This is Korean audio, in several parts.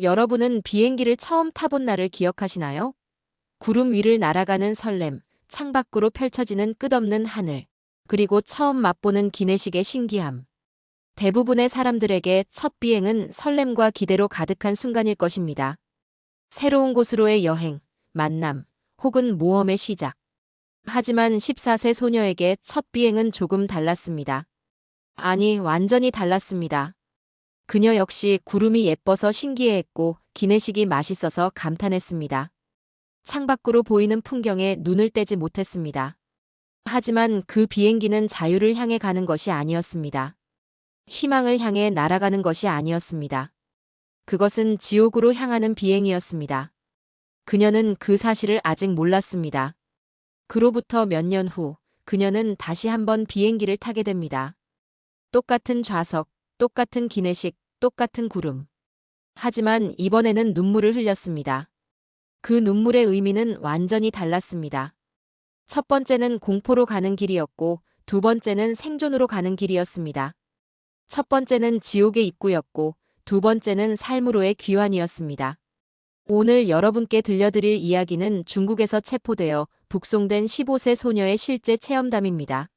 여러분은 비행기를 처음 타본 날을 기억하시나요? 구름 위를 날아가는 설렘, 창밖으로 펼쳐지는 끝없는 하늘, 그리고 처음 맛보는 기내식의 신기함. 대부분의 사람들에게 첫 비행은 설렘과 기대로 가득한 순간일 것입니다. 새로운 곳으로의 여행, 만남, 혹은 모험의 시작. 하지만 14세 소녀에게 첫 비행은 조금 달랐습니다. 아니, 완전히 달랐습니다. 그녀 역시 구름이 예뻐서 신기해했고 기내식이 맛있어서 감탄했습니다. 창밖으로 보이는 풍경에 눈을 떼지 못했습니다. 하지만 그 비행기는 자유를 향해 가는 것이 아니었습니다. 희망을 향해 날아가는 것이 아니었습니다. 그것은 지옥으로 향하는 비행이었습니다. 그녀는 그 사실을 아직 몰랐습니다. 그로부터 몇 년 후, 그녀는 다시 한번 비행기를 타게 됩니다. 똑같은 좌석, 똑같은 기내식, 똑같은 구름. 하지만 이번에는 눈물을 흘렸습니다. 그 눈물의 의미는 완전히 달랐습니다. 첫 번째는 공포로 가는 길이었고, 두 번째는 생존으로 가는 길이었습니다. 첫 번째는 지옥의 입구였고, 두 번째는 삶으로의 귀환이었습니다. 오늘 여러분께 들려드릴 이야기는 중국에서 체포되어 북송된 15세 소녀의 실제 체험담입니다.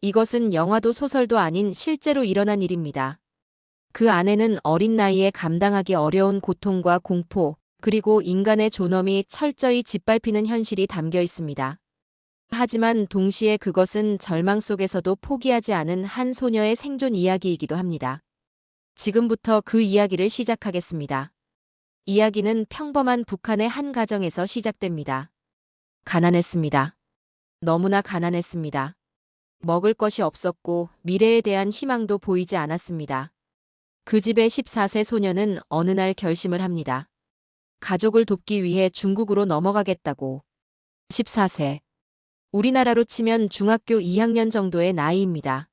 이것은 영화도 소설도 아닌 실제로 일어난 일입니다. 그 안에는 어린 나이에 감당하기 어려운 고통과 공포, 그리고 인간의 존엄이 철저히 짓밟히는 현실이 담겨 있습니다. 하지만 동시에 그것은 절망 속에서도 포기하지 않은 한 소녀의 생존 이야기이기도 합니다. 지금부터 그 이야기를 시작하겠습니다. 이야기는 평범한 북한의 한 가정에서 시작됩니다. 가난했습니다. 너무나 가난했습니다. 먹을 것이 없었고 미래에 대한 희망도 보이지 않았습니다. 그 집의 14세 소녀는 어느 날 결심을 합니다. 가족을 돕기 위해 중국으로 넘어가겠다고. 14세. 우리나라로 치면 중학교 2학년 정도의 나이입니다.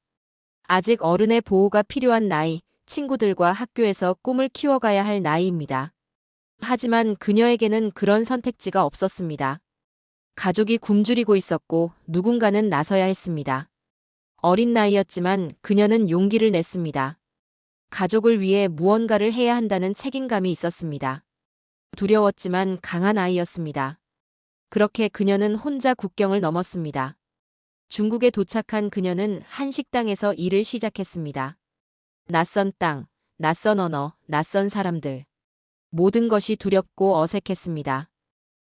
아직 어른의 보호가 필요한 나이, 친구들과 학교에서 꿈을 키워가야 할 나이입니다. 하지만 그녀에게는 그런 선택지가 없었습니다. 가족이 굶주리고 있었고 누군가는 나서야 했습니다. 어린 나이였지만 그녀는 용기를 냈습니다. 가족을 위해 무언가를 해야 한다는 책임감이 있었습니다. 두려웠지만 강한 아이였습니다. 그렇게 그녀는 혼자 국경을 넘었습니다. 중국에 도착한 그녀는 한 식당에서 일을 시작했습니다. 낯선 땅, 낯선 언어, 낯선 사람들. 모든 것이 두렵고 어색했습니다.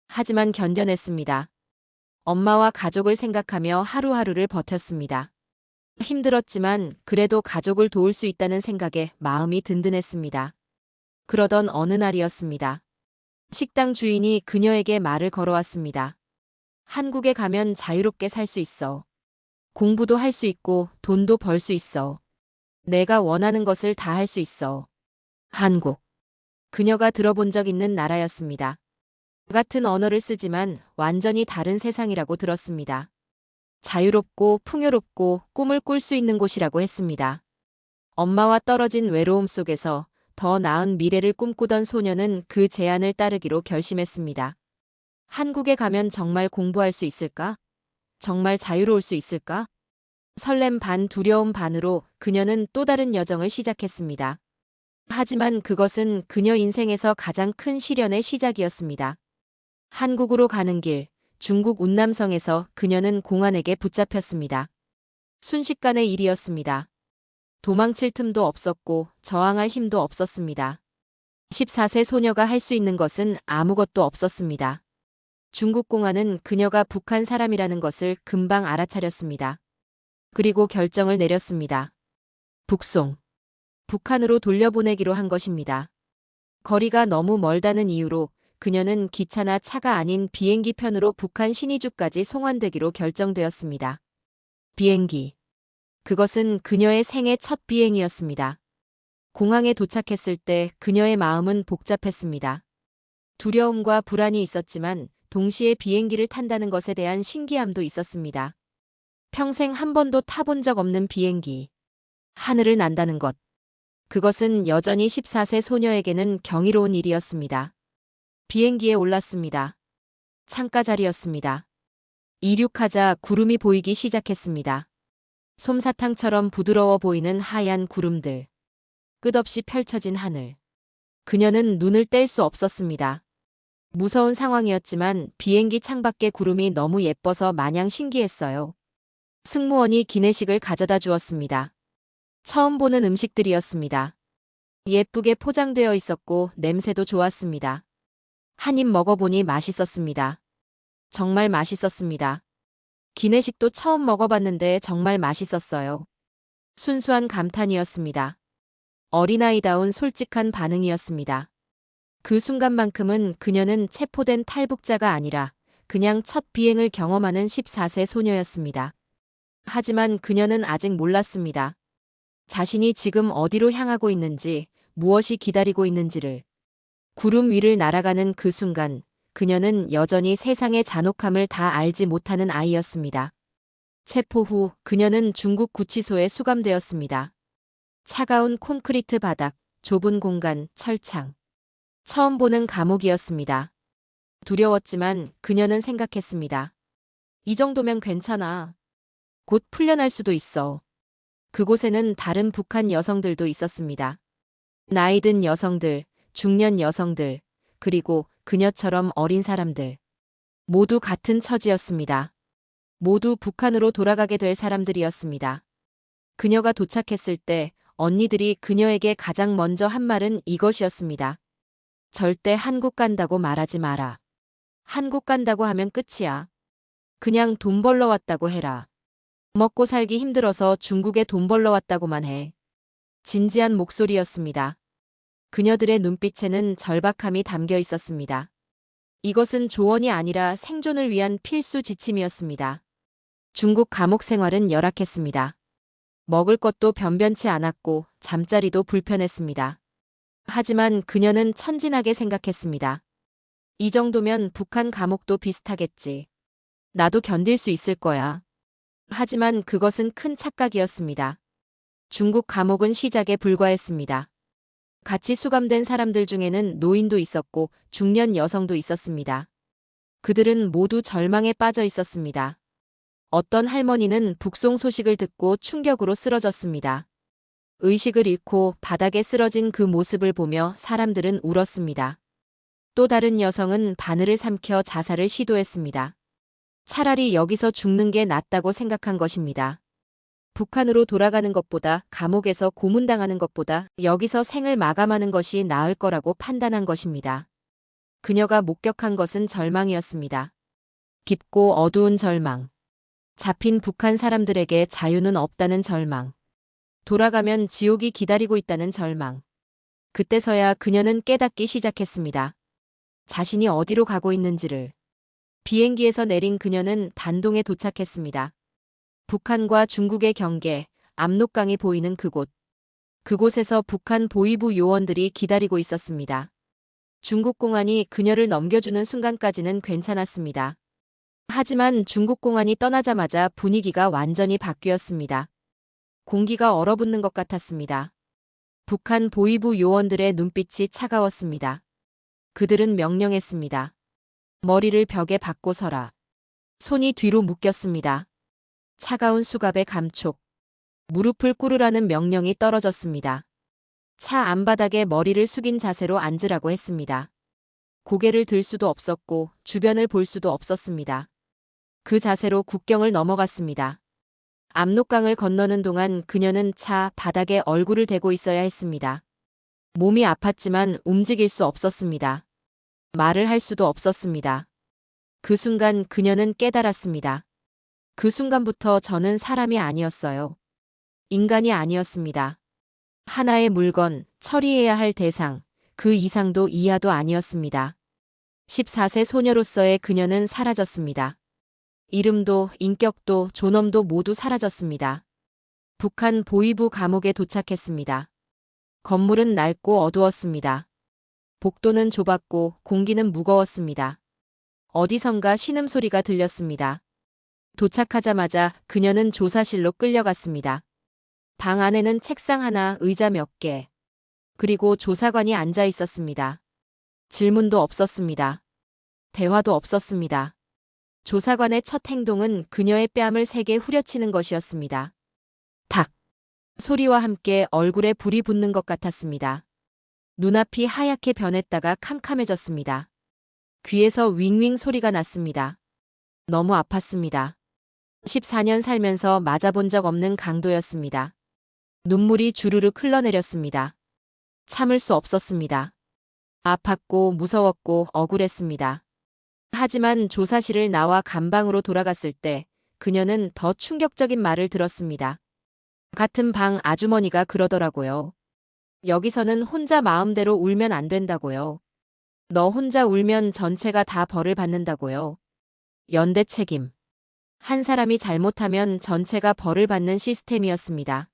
하지만 견뎌냈습니다. 엄마와 가족을 생각하며 하루하루를 버텼습니다. 힘들었지만 그래도 가족을 도울 수 있다는 생각에 마음이 든든했습니다. 그러던 어느 날이었습니다. 식당 주인이 그녀에게 말을 걸어왔습니다. 한국에 가면 자유롭게 살 수 있어. 공부도 할 수 있고 돈도 벌 수 있어. 내가 원하는 것을 다 할 수 있어. 한국. 그녀가 들어본 적 있는 나라였습니다. 같은 언어를 쓰지만 완전히 다른 세상이라고 들었습니다. 자유롭고 풍요롭고 꿈을 꿀 수 있는 곳이라고 했습니다. 엄마와 떨어진 외로움 속에서 더 나은 미래를 꿈꾸던 소녀는 그 제안을 따르기로 결심했습니다. 한국에 가면 정말 공부할 수 있을까? 정말 자유로울 수 있을까? 설렘 반 두려움 반으로 그녀는 또 다른 여정을 시작했습니다. 하지만 그것은 그녀 인생에서 가장 큰 시련의 시작이었습니다. 한국으로 가는 길, 중국 운남성에서 그녀는 공안에게 붙잡혔습니다. 순식간의 일이었습니다. 도망칠 틈도 없었고 저항할 힘도 없었습니다. 14세 소녀가 할 수 있는 것은 아무것도 없었습니다. 중국 공안은 그녀가 북한 사람이라는 것을 금방 알아차렸습니다. 그리고 결정을 내렸습니다. 북송. 북한으로 돌려보내기로 한 것입니다. 거리가 너무 멀다는 이유로 그녀는 기차나 차가 아닌 비행기 편으로 북한 신의주까지 송환되기로 결정되었습니다. 비행기. 그것은 그녀의 생애 첫 비행이었습니다. 공항에 도착했을 때 그녀의 마음은 복잡했습니다. 두려움과 불안이 있었지만 동시에 비행기를 탄다는 것에 대한 신기함도 있었습니다. 평생 한 번도 타본 적 없는 비행기. 하늘을 난다는 것. 그것은 여전히 14세 소녀에게는 경이로운 일이었습니다. 비행기에 올랐습니다. 창가 자리였습니다. 이륙하자 구름이 보이기 시작했습니다. 솜사탕처럼 부드러워 보이는 하얀 구름들. 끝없이 펼쳐진 하늘. 그녀는 눈을 뗄 수 없었습니다. 무서운 상황이었지만 비행기 창밖의 구름이 너무 예뻐서 마냥 신기했어요. 승무원이 기내식을 가져다 주었습니다. 처음 보는 음식들이었습니다. 예쁘게 포장되어 있었고 냄새도 좋았습니다. 한 입 먹어보니 맛있었습니다. 정말 맛있었습니다. 기내식도 처음 먹어봤는데 정말 맛있었어요. 순수한 감탄이었습니다. 어린아이다운 솔직한 반응이었습니다. 그 순간만큼은 그녀는 체포된 탈북자가 아니라 그냥 첫 비행을 경험하는 14세 소녀였습니다. 하지만 그녀는 아직 몰랐습니다. 자신이 지금 어디로 향하고 있는지, 무엇이 기다리고 있는지를. 구름 위를 날아가는 그 순간, 그녀는 여전히 세상의 잔혹함을 다 알지 못하는 아이였습니다. 체포 후 그녀는 중국 구치소에 수감되었습니다. 차가운 콘크리트 바닥, 좁은 공간, 철창. 처음 보는 감옥이었습니다. 두려웠지만 그녀는 생각했습니다. 이 정도면 괜찮아. 곧 풀려날 수도 있어. 그곳에는 다른 북한 여성들도 있었습니다. 나이든 여성들, 중년 여성들, 그리고 그녀처럼 어린 사람들. 모두 같은 처지였습니다. 모두 북한으로 돌아가게 될 사람들이었습니다. 그녀가 도착했을 때 언니들이 그녀에게 가장 먼저 한 말은 이것이었습니다. 절대 한국 간다고 말하지 마라. 한국 간다고 하면 끝이야. 그냥 돈 벌러 왔다고 해라. 먹고 살기 힘들어서 중국에 돈 벌러 왔다고만 해. 진지한 목소리였습니다. 그녀들의 눈빛에는 절박함이 담겨 있었습니다. 이것은 조언이 아니라 생존을 위한 필수 지침이었습니다. 중국 감옥 생활은 열악했습니다. 먹을 것도 변변치 않았고 잠자리도 불편했습니다. 하지만 그녀는 천진하게 생각했습니다. 이 정도면 북한 감옥도 비슷하겠지. 나도 견딜 수 있을 거야. 하지만 그것은 큰 착각이었습니다. 중국 감옥은 시작에 불과했습니다. 같이 수감된 사람들 중에는 노인도 있었고 중년 여성도 있었습니다. 그들은 모두 절망에 빠져 있었습니다. 어떤 할머니는 북송 소식을 듣고 충격으로 쓰러졌습니다. 의식을 잃고 바닥에 쓰러진 그 모습을 보며 사람들은 울었습니다. 또 다른 여성은 바늘을 삼켜 자살을 시도했습니다. 차라리 여기서 죽는 게 낫다고 생각한 것입니다. 북한으로 돌아가는 것보다 감옥에서 고문당하는 것보다 여기서 생을 마감하는 것이 나을 거라고 판단한 것입니다. 그녀가 목격한 것은 절망이었습니다. 깊고 어두운 절망. 잡힌 북한 사람들에게 자유는 없다는 절망. 돌아가면 지옥이 기다리고 있다는 절망. 그때서야 그녀는 깨닫기 시작했습니다. 자신이 어디로 가고 있는지를. 비행기에서 내린 그녀는 단동에 도착했습니다. 북한과 중국의 경계, 압록강이 보이는 그곳. 그곳에서 북한 보위부 요원들이 기다리고 있었습니다. 중국 공안이 그녀를 넘겨주는 순간까지는 괜찮았습니다. 하지만 중국 공안이 떠나자마자 분위기가 완전히 바뀌었습니다. 공기가 얼어붙는 것 같았습니다. 북한 보위부 요원들의 눈빛이 차가웠습니다. 그들은 명령했습니다. 머리를 벽에 박고 서라. 손이 뒤로 묶였습니다. 차가운 수갑의 감촉. 무릎을 꿇으라는 명령이 떨어졌습니다. 차 안바닥에 머리를 숙인 자세로 앉으라고 했습니다. 고개를 들 수도 없었고 주변을 볼 수도 없었습니다. 그 자세로 국경을 넘어갔습니다. 압록강을 건너는 동안 그녀는 차 바닥에 얼굴을 대고 있어야 했습니다. 몸이 아팠지만 움직일 수 없었습니다. 말을 할 수도 없었습니다. 그 순간 그녀는 깨달았습니다. 그 순간부터 저는 사람이 아니었어요. 인간이 아니었습니다. 하나의 물건, 처리해야 할 대상, 그 이상도 이하도 아니었습니다. 14세 소녀로서의 그녀는 사라졌습니다. 이름도 인격도 존엄도 모두 사라졌습니다. 북한 보위부 감옥에 도착했습니다. 건물은 낡고 어두웠습니다. 복도는 좁았고 공기는 무거웠습니다. 어디선가 신음소리가 들렸습니다. 도착하자마자 그녀는 조사실로 끌려갔습니다. 방 안에는 책상 하나, 의자 몇 개, 그리고 조사관이 앉아 있었습니다. 질문도 없었습니다. 대화도 없었습니다. 조사관의 첫 행동은 그녀의 뺨을 세게 후려치는 것이었습니다. 탁! 소리와 함께 얼굴에 불이 붙는 것 같았습니다. 눈앞이 하얗게 변했다가 캄캄해졌습니다. 귀에서 윙윙 소리가 났습니다. 너무 아팠습니다. 14년 살면서 맞아본 적 없는 강도였습니다. 눈물이 주르륵 흘러내렸습니다. 참을 수 없었습니다. 아팠고 무서웠고 억울했습니다. 하지만 조사실을 나와 감방으로 돌아갔을 때 그녀는 더 충격적인 말을 들었습니다. 같은 방 아주머니가 그러더라고요. 여기서는 혼자 마음대로 울면 안 된다고요. 너 혼자 울면 전체가 다 벌을 받는다고요. 연대 책임. 한 사람이 잘못하면 전체가 벌을 받는 시스템이었습니다.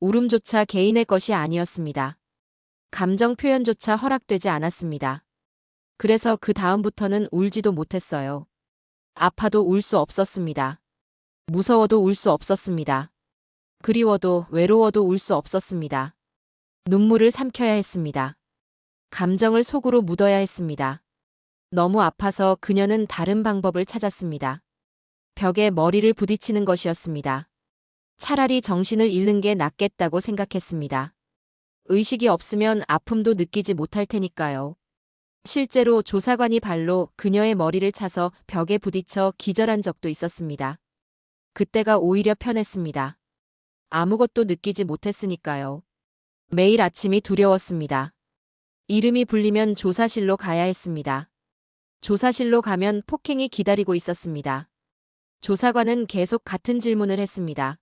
울음조차 개인의 것이 아니었습니다. 감정 표현조차 허락되지 않았습니다. 그래서 그 다음부터는 울지도 못했어요. 아파도 울 수 없었습니다. 무서워도 울 수 없었습니다. 그리워도 외로워도 울 수 없었습니다. 눈물을 삼켜야 했습니다. 감정을 속으로 묻어야 했습니다. 너무 아파서 그녀는 다른 방법을 찾았습니다. 벽에 머리를 부딪히는 것이었습니다. 차라리 정신을 잃는 게 낫겠다고 생각했습니다. 의식이 없으면 아픔도 느끼지 못할 테니까요. 실제로 조사관이 발로 그녀의 머리를 차서 벽에 부딪혀 기절한 적도 있었습니다. 그때가 오히려 편했습니다. 아무것도 느끼지 못했으니까요. 매일 아침이 두려웠습니다. 이름이 불리면 조사실로 가야 했습니다. 조사실로 가면 폭행이 기다리고 있었습니다. 조사관은 계속 같은 질문을 했습니다.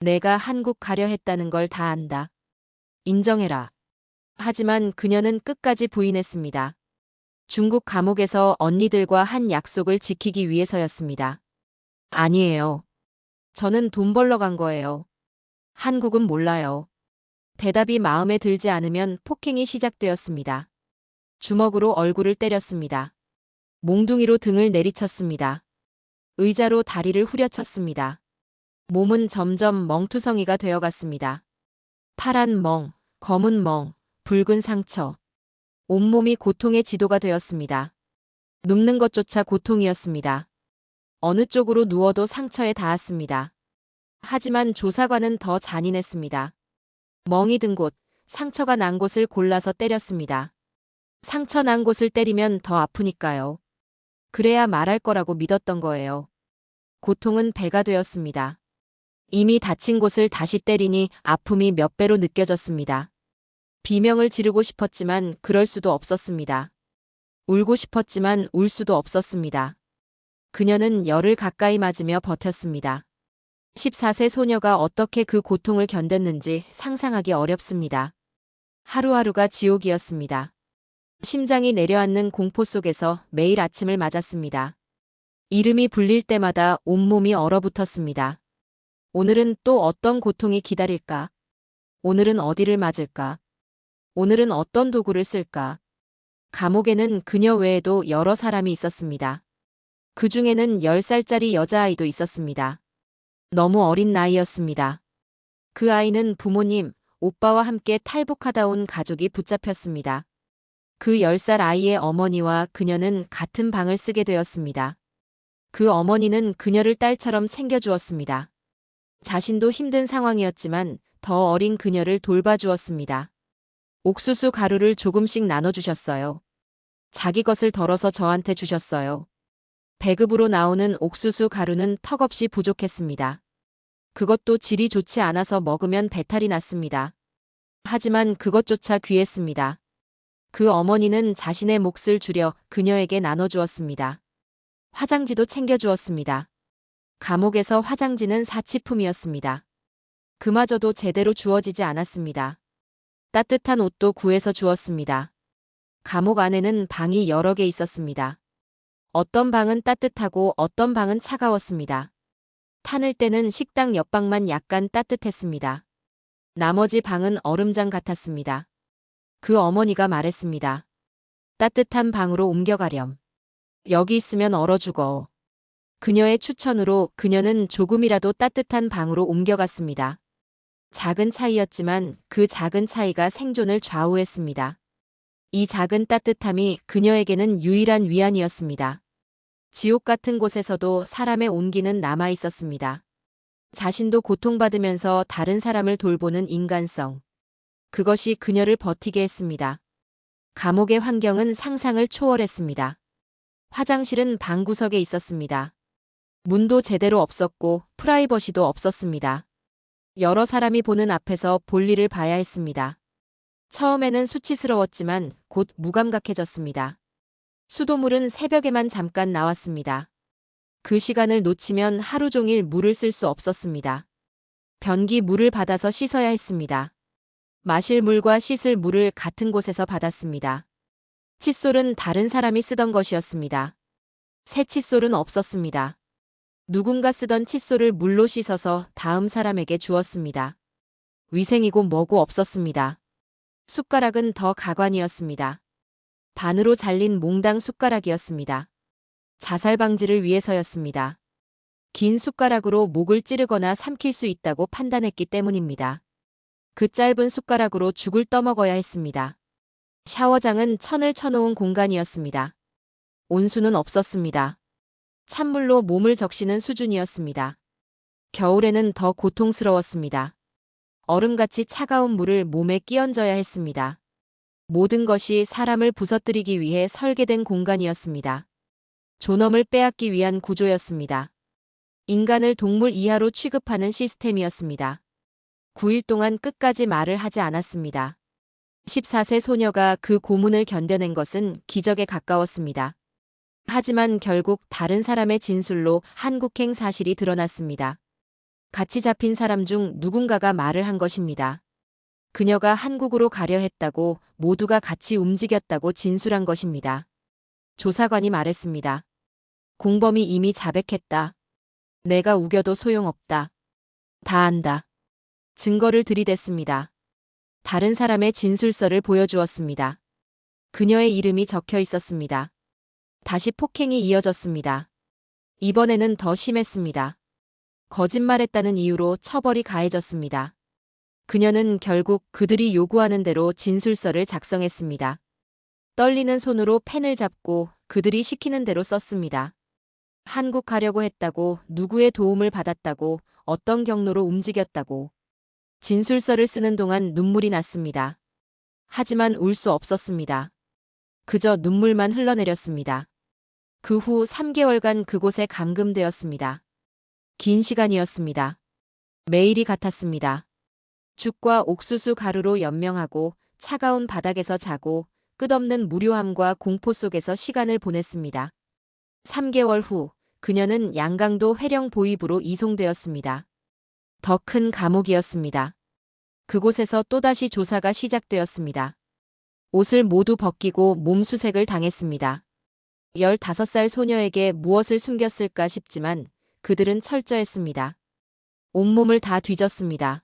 내가 한국 가려 했다는 걸 다 안다. 인정해라. 하지만 그녀는 끝까지 부인했습니다. 중국 감옥에서 언니들과 한 약속을 지키기 위해서였습니다. 아니에요. 저는 돈 벌러 간 거예요. 한국은 몰라요. 대답이 마음에 들지 않으면 폭행이 시작되었습니다. 주먹으로 얼굴을 때렸습니다. 몽둥이로 등을 내리쳤습니다. 의자로 다리를 후려쳤습니다. 몸은 점점 멍투성이가 되어갔습니다. 파란 멍, 검은 멍, 붉은 상처. 온몸이 고통의 지도가 되었습니다. 눕는 것조차 고통이었습니다. 어느 쪽으로 누워도 상처에 닿았습니다. 하지만 조사관은 더 잔인했습니다. 멍이 든 곳, 상처가 난 곳을 골라서 때렸습니다. 상처 난 곳을 때리면 더 아프니까요. 그래야 말할 거라고 믿었던 거예요. 고통은 배가 되었습니다. 이미 다친 곳을 다시 때리니 아픔이 몇 배로 느껴졌습니다. 비명을 지르고 싶었지만 그럴 수도 없었습니다. 울고 싶었지만 울 수도 없었습니다. 그녀는 열을 가까이 맞으며 버텼습니다. 14세 소녀가 어떻게 그 고통을 견뎠는지 상상하기 어렵습니다. 하루하루가 지옥이었습니다. 심장이 내려앉는 공포 속에서 매일 아침을 맞았습니다. 이름이 불릴 때마다 온몸이 얼어붙었습니다. 오늘은 또 어떤 고통이 기다릴까? 오늘은 어디를 맞을까? 오늘은 어떤 도구를 쓸까? 감옥에는 그녀 외에도 여러 사람이 있었습니다. 그 중에는 10살짜리 여자아이도 있었습니다. 너무 어린 나이였습니다. 그 아이는 부모님, 오빠와 함께 탈북하다 온 가족이 붙잡혔습니다. 그 10살 아이의 어머니와 그녀는 같은 방을 쓰게 되었습니다. 그 어머니는 그녀를 딸처럼 챙겨주었습니다. 자신도 힘든 상황이었지만 더 어린 그녀를 돌봐주었습니다. 옥수수 가루를 조금씩 나눠주셨어요. 자기 것을 덜어서 저한테 주셨어요. 배급으로 나오는 옥수수 가루는 턱없이 부족했습니다. 그것도 질이 좋지 않아서 먹으면 배탈이 났습니다. 하지만 그것조차 귀했습니다. 그 어머니는 자신의 몫을 줄여 그녀에게 나눠주었습니다. 화장지도 챙겨주었습니다. 감옥에서 화장지는 사치품이었습니다. 그마저도 제대로 주어지지 않았습니다. 따뜻한 옷도 구해서 주었습니다. 감옥 안에는 방이 여러 개 있었습니다. 어떤 방은 따뜻하고 어떤 방은 차가웠습니다. 타늘 때는 식당 옆방만 약간 따뜻했습니다. 나머지 방은 얼음장 같았습니다. 그 어머니가 말했습니다. 따뜻한 방으로 옮겨가렴. 여기 있으면 얼어 죽어. 그녀의 추천으로 그녀는 조금이라도 따뜻한 방으로 옮겨갔습니다. 작은 차이였지만 그 작은 차이가 생존을 좌우했습니다. 이 작은 따뜻함이 그녀에게는 유일한 위안이었습니다. 지옥 같은 곳에서도 사람의 온기는 남아 있었습니다. 자신도 고통받으면서 다른 사람을 돌보는 인간성. 그것이 그녀를 버티게 했습니다. 감옥의 환경은 상상을 초월했습니다. 화장실은 방구석에 있었습니다. 문도 제대로 없었고 프라이버시도 없었습니다. 여러 사람이 보는 앞에서 볼일을 봐야 했습니다. 처음에는 수치스러웠지만 곧 무감각해졌습니다. 수도물은 새벽에만 잠깐 나왔습니다. 그 시간을 놓치면 하루 종일 물을 쓸 수 없었습니다. 변기 물을 받아서 씻어야 했습니다. 마실 물과 씻을 물을 같은 곳에서 받았습니다. 칫솔은 다른 사람이 쓰던 것이었습니다. 새 칫솔은 없었습니다. 누군가 쓰던 칫솔을 물로 씻어서 다음 사람에게 주었습니다. 위생이고 뭐고 없었습니다. 숟가락은 더 가관이었습니다. 반으로 잘린 몽당 숟가락이었습니다. 자살 방지를 위해서였습니다. 긴 숟가락으로 목을 찌르거나 삼킬 수 있다고 판단했기 때문입니다. 그 짧은 숟가락으로 죽을 떠먹어야 했습니다. 샤워장은 천을 쳐놓은 공간이었습니다. 온수는 없었습니다. 찬물로 몸을 적시는 수준이었습니다. 겨울에는 더 고통스러웠습니다. 얼음같이 차가운 물을 몸에 끼얹어야 했습니다. 모든 것이 사람을 부서뜨리기 위해 설계된 공간이었습니다. 존엄을 빼앗기 위한 구조였습니다. 인간을 동물 이하로 취급하는 시스템이었습니다. 9일 동안 끝까지 말을 하지 않았습니다. 14세 소녀가 그 고문을 견뎌낸 것은 기적에 가까웠습니다. 하지만 결국 다른 사람의 진술로 한국행 사실이 드러났습니다. 같이 잡힌 사람 중 누군가가 말을 한 것입니다. 그녀가 한국으로 가려 했다고 모두가 같이 움직였다고 진술한 것입니다. 조사관이 말했습니다. 공범이 이미 자백했다. 내가 우겨도 소용없다. 다 안다. 증거를 들이댔습니다. 다른 사람의 진술서를 보여주었습니다. 그녀의 이름이 적혀 있었습니다. 다시 폭행이 이어졌습니다. 이번에는 더 심했습니다. 거짓말했다는 이유로 처벌이 가해졌습니다. 그녀는 결국 그들이 요구하는 대로 진술서를 작성했습니다. 떨리는 손으로 펜을 잡고 그들이 시키는 대로 썼습니다. 한국 가려고 했다고, 누구의 도움을 받았다고, 어떤 경로로 움직였다고. 진술서를 쓰는 동안 눈물이 났습니다. 하지만 울 수 없었습니다. 그저 눈물만 흘러내렸습니다. 그 후 3개월간 그곳에 감금되었습니다. 긴 시간이었습니다. 매일이 같았습니다. 죽과 옥수수 가루로 연명하고 차가운 바닥에서 자고 끝없는 무료함과 공포 속에서 시간을 보냈습니다. 3개월 후 그녀는 양강도 회령 보입으로 이송되었습니다. 더 큰 감옥이었습니다. 그곳에서 또다시 조사가 시작되었습니다. 옷을 모두 벗기고 몸수색을 당했습니다. 15살 소녀에게 무엇을 숨겼을까 싶지만 그들은 철저했습니다. 온몸을 다 뒤졌습니다.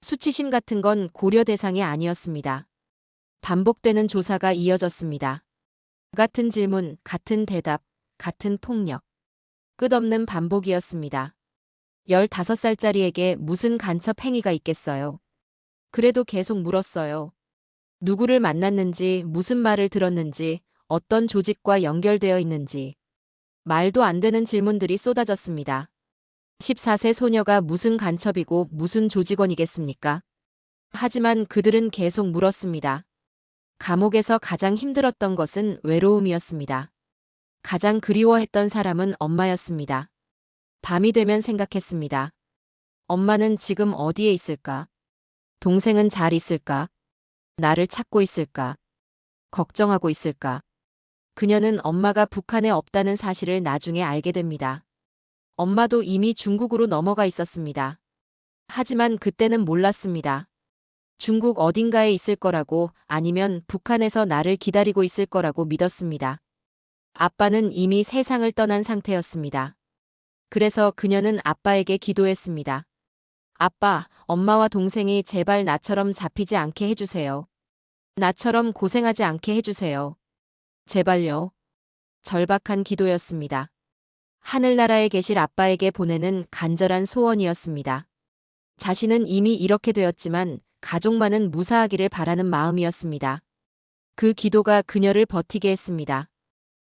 수치심 같은 건 고려 대상이 아니었습니다. 반복되는 조사가 이어졌습니다. 같은 질문, 같은 대답, 같은 폭력. 끝없는 반복이었습니다. 15살짜리에게 무슨 간첩 행위가 있겠어요. 그래도 계속 물었어요. 누구를 만났는지, 무슨 말을 들었는지, 어떤 조직과 연결되어 있는지. 말도 안 되는 질문들이 쏟아졌습니다. 14세 소녀가 무슨 간첩이고 무슨 조직원이겠습니까? 하지만 그들은 계속 물었습니다. 감옥에서 가장 힘들었던 것은 외로움이었습니다. 가장 그리워했던 사람은 엄마였습니다. 밤이 되면 생각했습니다. 엄마는 지금 어디에 있을까? 동생은 잘 있을까? 나를 찾고 있을까? 걱정하고 있을까? 그녀는 엄마가 북한에 없다는 사실을 나중에 알게 됩니다. 엄마도 이미 중국으로 넘어가 있었습니다. 하지만 그때는 몰랐습니다. 중국 어딘가에 있을 거라고 아니면 북한에서 나를 기다리고 있을 거라고 믿었습니다. 아빠는 이미 세상을 떠난 상태였습니다. 그래서 그녀는 아빠에게 기도했습니다. 아빠, 엄마와 동생이 제발 나처럼 잡히지 않게 해주세요. 나처럼 고생하지 않게 해주세요. 제발요. 절박한 기도였습니다. 하늘나라에 계실 아빠에게 보내는 간절한 소원이었습니다. 자신은 이미 이렇게 되었지만 가족만은 무사하기를 바라는 마음이었습니다. 그 기도가 그녀를 버티게 했습니다.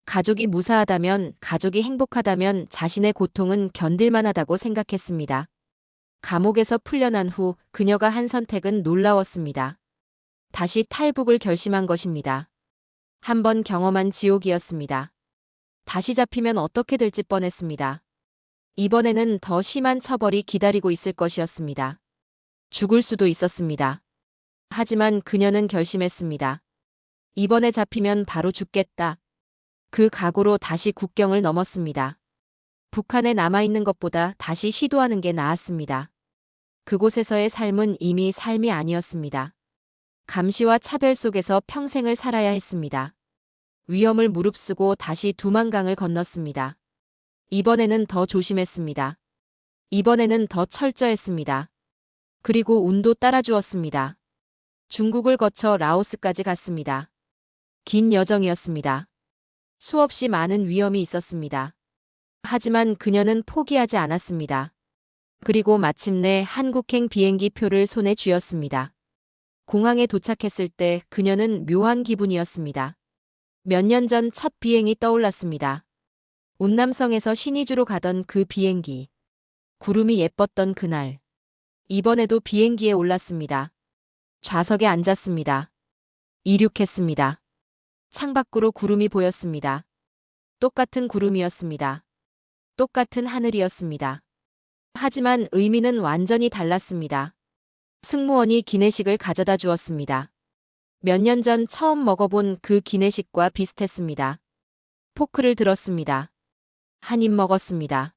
가족이 무사하다면, 가족이 행복하다면 자신의 고통은 견딜만하다고 생각했습니다. 감옥에서 풀려난 후 그녀가 한 선택은 놀라웠습니다. 다시 탈북을 결심한 것입니다. 한번 경험한 지옥이었습니다. 다시 잡히면 어떻게 될지 뻔했습니다. 이번에는 더 심한 처벌이 기다리고 있을 것이었습니다. 죽을 수도 있었습니다. 하지만 그녀는 결심했습니다. 이번에 잡히면 바로 죽겠다. 그 각오로 다시 국경을 넘었습니다. 북한에 남아있는 것보다 다시 시도하는 게 나았습니다. 그곳에서의 삶은 이미 삶이 아니었습니다. 감시와 차별 속에서 평생을 살아야 했습니다. 위험을 무릅쓰고 다시 두만강을 건넜습니다. 이번에는 더 조심했습니다. 이번에는 더 철저했습니다. 그리고 운도 따라주었습니다. 중국을 거쳐 라오스까지 갔습니다. 긴 여정이었습니다. 수없이 많은 위험이 있었습니다. 하지만 그녀는 포기하지 않았습니다. 그리고 마침내 한국행 비행기 표를 손에 쥐었습니다. 공항에 도착했을 때 그녀는 묘한 기분이었습니다. 몇 년 전 첫 비행이 떠올랐습니다. 운남성에서 신의주로 가던 그 비행기. 구름이 예뻤던 그날. 이번에도 비행기에 올랐습니다. 좌석에 앉았습니다. 이륙했습니다. 창밖으로 구름이 보였습니다. 똑같은 구름이었습니다. 똑같은 하늘이었습니다. 하지만 의미는 완전히 달랐습니다. 승무원이 기내식을 가져다 주었습니다. 몇 년 전 처음 먹어본 그 기내식과 비슷했습니다. 포크를 들었습니다. 한 입 먹었습니다.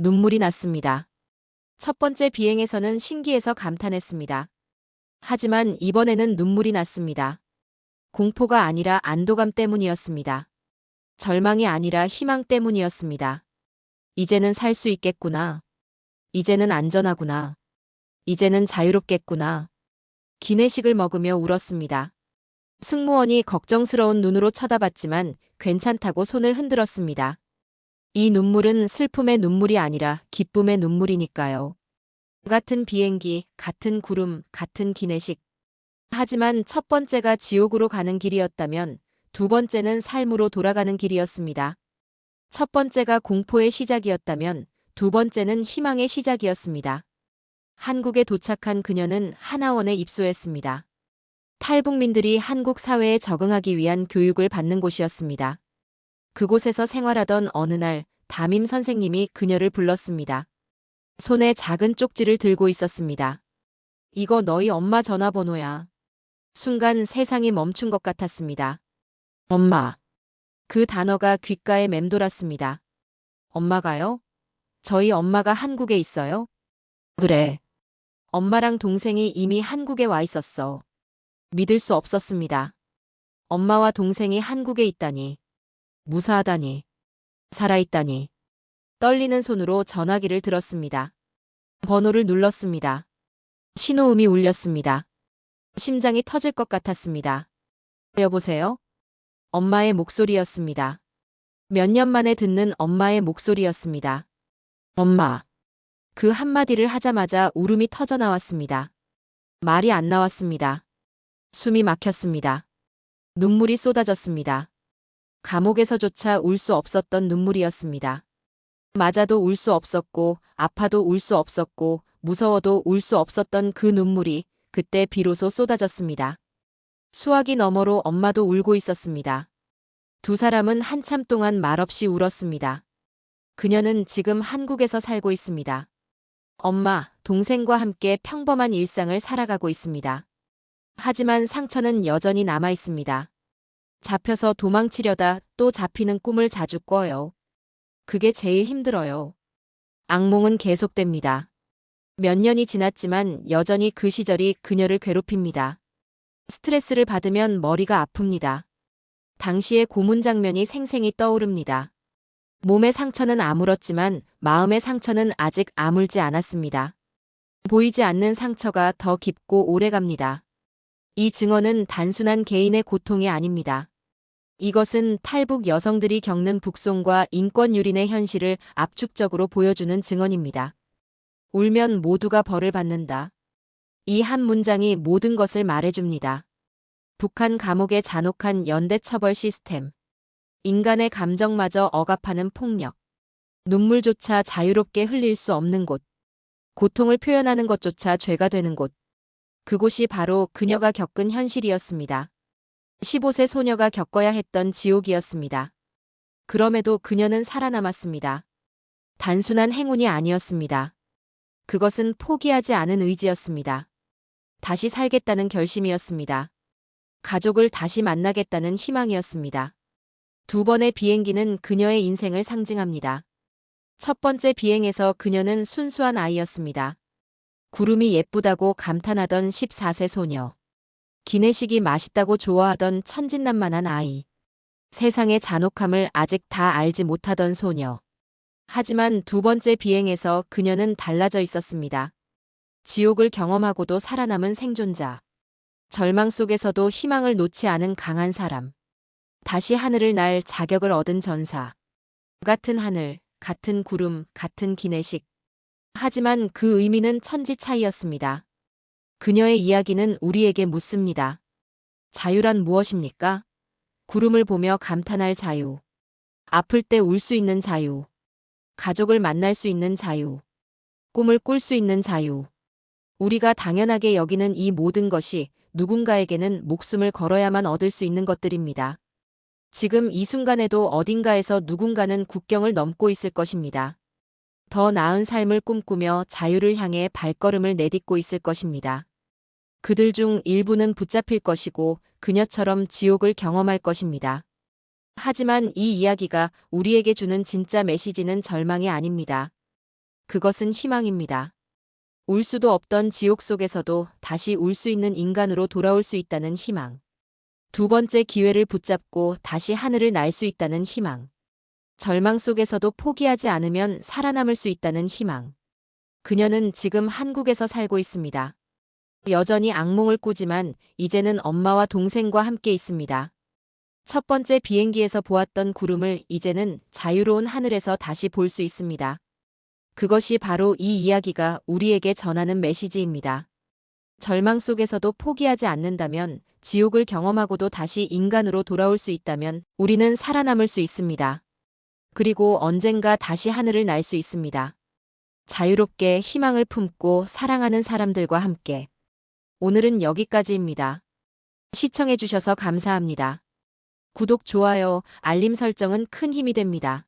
눈물이 났습니다. 첫 번째 비행에서는 신기해서 감탄했습니다. 하지만 이번에는 눈물이 났습니다. 공포가 아니라 안도감 때문이었습니다. 절망이 아니라 희망 때문이었습니다. 이제는 살 수 있겠구나. 이제는 안전하구나. 이제는 자유롭겠구나. 기내식을 먹으며 울었습니다. 승무원이 걱정스러운 눈으로 쳐다봤지만 괜찮다고 손을 흔들었습니다. 이 눈물은 슬픔의 눈물이 아니라 기쁨의 눈물이니까요. 같은 비행기, 같은 구름, 같은 기내식. 하지만 첫 번째가 지옥으로 가는 길이었다면 두 번째는 삶으로 돌아가는 길이었습니다. 첫 번째가 공포의 시작이었다면 두 번째는 희망의 시작이었습니다. 한국에 도착한 그녀는 하나원에 입소했습니다. 탈북민들이 한국 사회에 적응하기 위한 교육을 받는 곳이었습니다. 그곳에서 생활하던 어느 날 담임 선생님이 그녀를 불렀습니다. 손에 작은 쪽지를 들고 있었습니다. 이거 너희 엄마 전화번호야. 순간 세상이 멈춘 것 같았습니다. 엄마. 그 단어가 귓가에 맴돌았습니다. 엄마가요? 저희 엄마가 한국에 있어요? 그래. 엄마랑 동생이 이미 한국에 와 있었어. 믿을 수 없었습니다. 엄마와 동생이 한국에 있다니. 무사하다니. 살아있다니. 떨리는 손으로 전화기를 들었습니다. 번호를 눌렀습니다. 신호음이 울렸습니다. 심장이 터질 것 같았습니다. 여보세요? 엄마의 목소리였습니다. 몇 년 만에 듣는 엄마의 목소리였습니다. 엄마. 그 한마디를 하자마자 울음이 터져 나왔습니다. 말이 안 나왔습니다. 숨이 막혔습니다. 눈물이 쏟아졌습니다. 감옥에서조차 울 수 없었던 눈물이었습니다. 맞아도 울 수 없었고, 아파도 울 수 없었고, 무서워도 울 수 없었던 그 눈물이 그때 비로소 쏟아졌습니다. 수화기 너머로 엄마도 울고 있었습니다. 두 사람은 한참 동안 말없이 울었습니다. 그녀는 지금 한국에서 살고 있습니다. 엄마, 동생과 함께 평범한 일상을 살아가고 있습니다. 하지만 상처는 여전히 남아 있습니다. 잡혀서 도망치려다 또 잡히는 꿈을 자주 꿔요. 그게 제일 힘들어요. 악몽은 계속됩니다. 몇 년이 지났지만 여전히 그 시절이 그녀를 괴롭힙니다. 스트레스를 받으면 머리가 아픕니다. 당시의 고문 장면이 생생히 떠오릅니다. 몸의 상처는 아물었지만 마음의 상처는 아직 아물지 않았습니다. 보이지 않는 상처가 더 깊고 오래갑니다. 이 증언은 단순한 개인의 고통이 아닙니다. 이것은 탈북 여성들이 겪는 북송과 인권 유린의 현실을 압축적으로 보여주는 증언입니다. 울면 모두가 벌을 받는다. 이 한 문장이 모든 것을 말해줍니다. 북한 감옥의 잔혹한 연대 처벌 시스템. 인간의 감정마저 억압하는 폭력. 눈물조차 자유롭게 흘릴 수 없는 곳. 고통을 표현하는 것조차 죄가 되는 곳. 그곳이 바로 그녀가 겪은 현실이었습니다. 15세 소녀가 겪어야 했던 지옥이었습니다. 그럼에도 그녀는 살아남았습니다. 단순한 행운이 아니었습니다. 그것은 포기하지 않은 의지였습니다. 다시 살겠다는 결심이었습니다. 가족을 다시 만나겠다는 희망이었습니다. 두 번의 비행기는 그녀의 인생을 상징합니다. 첫 번째 비행에서 그녀는 순수한 아이였습니다. 구름이 예쁘다고 감탄하던 14세 소녀. 기내식이 맛있다고 좋아하던 천진난만한 아이. 세상의 잔혹함을 아직 다 알지 못하던 소녀. 하지만 두 번째 비행에서 그녀는 달라져 있었습니다. 지옥을 경험하고도 살아남은 생존자. 절망 속에서도 희망을 놓지 않은 강한 사람. 다시 하늘을 날 자격을 얻은 전사. 같은 하늘, 같은 구름, 같은 기내식. 하지만 그 의미는 천지 차이였습니다. 그녀의 이야기는 우리에게 묻습니다. 자유란 무엇입니까? 구름을 보며 감탄할 자유. 아플 때 울 수 있는 자유. 가족을 만날 수 있는 자유. 꿈을 꿀 수 있는 자유. 우리가 당연하게 여기는 이 모든 것이 누군가에게는 목숨을 걸어야만 얻을 수 있는 것들입니다. 지금 이 순간에도 어딘가에서 누군가는 국경을 넘고 있을 것입니다. 더 나은 삶을 꿈꾸며 자유를 향해 발걸음을 내딛고 있을 것입니다. 그들 중 일부는 붙잡힐 것이고 그녀처럼 지옥을 경험할 것입니다. 하지만 이 이야기가 우리에게 주는 진짜 메시지는 절망이 아닙니다. 그것은 희망입니다. 울 수도 없던 지옥 속에서도 다시 울 수 있는 인간으로 돌아올 수 있다는 희망. 두 번째 기회를 붙잡고 다시 하늘을 날 수 있다는 희망. 절망 속에서도 포기하지 않으면 살아남을 수 있다는 희망. 그녀는 지금 한국에서 살고 있습니다. 여전히 악몽을 꾸지만 이제는 엄마와 동생과 함께 있습니다. 첫 번째 비행기에서 보았던 구름을 이제는 자유로운 하늘에서 다시 볼 수 있습니다. 그것이 바로 이 이야기가 우리에게 전하는 메시지입니다. 절망 속에서도 포기하지 않는다면, 지옥을 경험하고도 다시 인간으로 돌아올 수 있다면, 우리는 살아남을 수 있습니다. 그리고 언젠가 다시 하늘을 날 수 있습니다. 자유롭게 희망을 품고 사랑하는 사람들과 함께. 오늘은 여기까지입니다. 시청해주셔서 감사합니다. 구독, 좋아요, 알림 설정은 큰 힘이 됩니다.